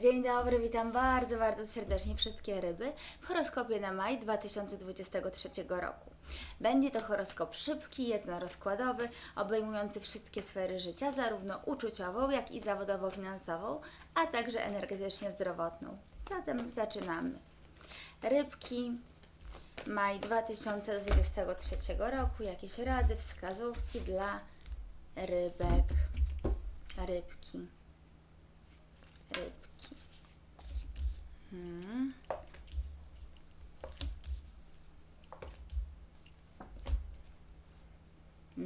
Dzień dobry, witam bardzo, bardzo serdecznie wszystkie ryby w horoskopie na maj 2023 roku. Będzie to horoskop szybki, jednorozkładowy, obejmujący wszystkie sfery życia, zarówno uczuciową, jak i zawodowo-finansową, a także energetycznie zdrowotną. Zatem zaczynamy. Rybki, maj 2023 roku, jakieś rady, wskazówki dla rybek, rybki.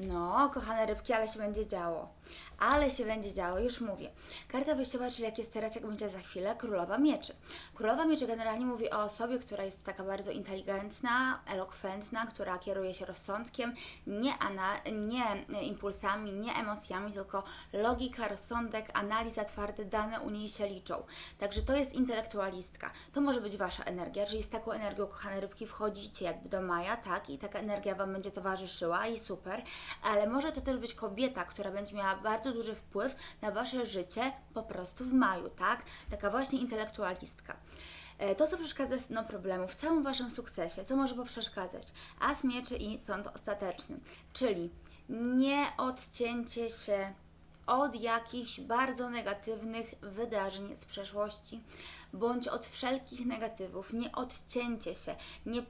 No, kochane rybki, ale się będzie działo. Ale się będzie działo, już mówię. Karta wyjściowa, czyli jak jest teraz, jak będzie za chwilę, królowa mieczy. Królowa mieczy generalnie mówi o osobie, która jest taka bardzo inteligentna, elokwentna, która kieruje się rozsądkiem, nie, ana, nie impulsami, nie emocjami, tylko logika, rozsądek, analiza, twarde dane u niej się liczą. Także to jest intelektualistka. To może być Wasza energia, czyli z taką energią, kochane rybki, wchodzicie jakby do maja, tak? I taka energia Wam będzie towarzyszyła i super. Ale może to też być kobieta, która będzie miała bardzo duży wpływ na Wasze życie po prostu w maju, tak? Taka właśnie intelektualistka. E, To, co przeszkadza, no problemu w całym Waszym sukcesie, co może poprzeszkadzać? As mieczy i sąd ostateczny, czyli nie odcięcie się od jakichś bardzo negatywnych wydarzeń z przeszłości, bądź od wszelkich negatywów, nie odcięcie się, nie,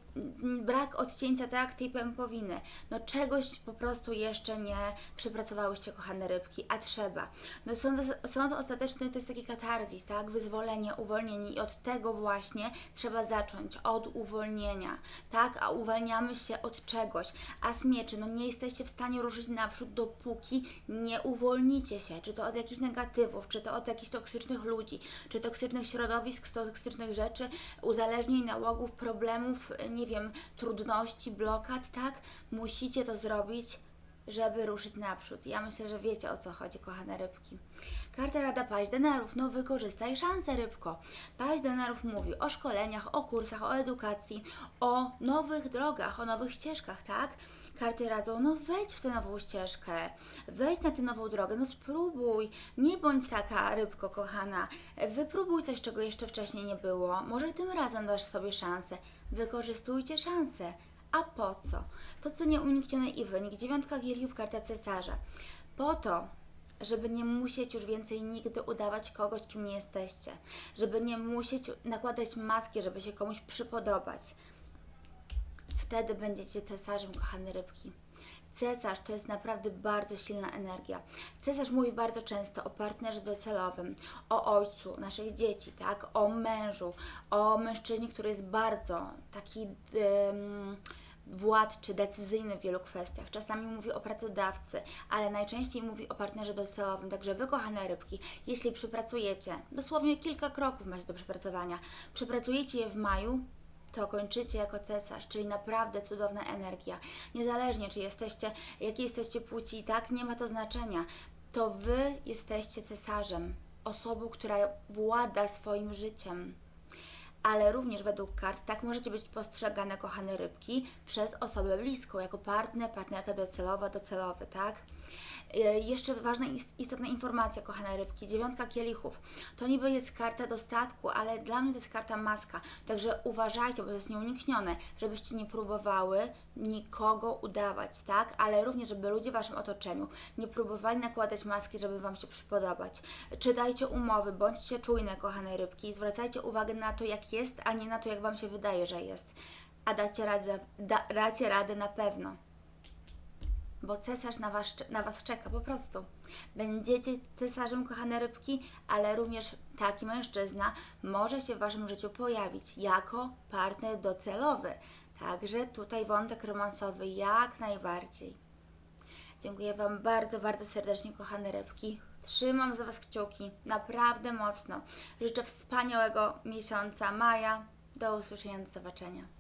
brak odcięcia tak jak tej pępowiny. No czegoś po prostu jeszcze nie przepracowałyście, kochane rybki, a trzeba. No sąd, sąd ostateczny to jest taki katarzis, tak? Wyzwolenie, uwolnienie i od tego właśnie trzeba zacząć, od uwolnienia, tak? A uwalniamy się od czegoś. A smieczy, no nie jesteście w stanie ruszyć naprzód, dopóki nie uwolnicie się, czy to od jakichś negatywów, czy to od jakichś toksycznych ludzi, czy toksycznych środowisk, toksycznych rzeczy, uzależnień, nałogów, problemów, nie wiem, trudności, blokad, tak? Musicie to zrobić, żeby ruszyć naprzód. Ja myślę, że wiecie o co chodzi, kochane rybki. Karta Rada Paść Denarów, no wykorzystaj szansę, rybko. Paść Denarów mówi o szkoleniach, o kursach, o edukacji, o nowych drogach, o nowych ścieżkach, tak? Karty radzą, no wejdź w tę nową ścieżkę, wejdź na tę nową drogę, no spróbuj, nie bądź taka rybko kochana, wypróbuj coś, czego jeszcze wcześniej nie było, może tym razem dasz sobie szansę, wykorzystujcie szansę. A po co? To co nieuniknione i wynik. Dziewiątka giriów, karta cesarza. Po to, żeby nie musieć już więcej nigdy udawać kogoś, kim nie jesteście. Żeby nie musieć nakładać maski, żeby się komuś przypodobać. Wtedy będziecie cesarzem, kochane rybki. Cesarz to jest naprawdę bardzo silna energia. Cesarz mówi bardzo często o partnerze docelowym, o ojcu naszych dzieci, tak? o mężu, o mężczyźnie, który jest bardzo taki władczy, decyzyjny w wielu kwestiach. Czasami mówi o pracodawcy, ale najczęściej mówi o partnerze docelowym. Także wy, kochane rybki, jeśli przypracujecie, dosłownie kilka kroków macie do przepracowania, przepracujecie je w maju, to kończycie jako cesarz, czyli naprawdę cudowna energia. Niezależnie, czy jesteście, jakiej jesteście płci, tak, nie ma to znaczenia. To wy jesteście cesarzem, osobą, która włada swoim życiem. Ale również według kart tak możecie być postrzegane, kochane rybki, przez osobę bliską, jako partner, partnerka docelowa, docelowy, tak? E, Jeszcze ważna, is- istotna informacja, kochane rybki. Dziewiątka kielichów. To niby jest karta dostatku, ale dla mnie to jest karta maska. Także uważajcie, bo to jest nieuniknione, żebyście nie próbowały nikogo udawać, tak? Ale również, żeby ludzie w Waszym otoczeniu nie próbowali nakładać maski, żeby Wam się przypodobać. Czytajcie umowy, bądźcie czujne, kochane rybki, i zwracajcie uwagę na to, jak jest, a nie na to, jak Wam się wydaje, że jest. A dacie radę, da, dacie radę na pewno bo cesarz na was, na was czeka po prostu. Będziecie cesarzem, kochane rybki, ale również taki mężczyzna może się w waszym życiu pojawić jako partner docelowy. Także tutaj wątek romansowy jak najbardziej. Dziękuję Wam bardzo, bardzo serdecznie, kochane rybki. Trzymam za Was kciuki, naprawdę mocno. Życzę wspaniałego miesiąca maja. Do usłyszenia, do zobaczenia.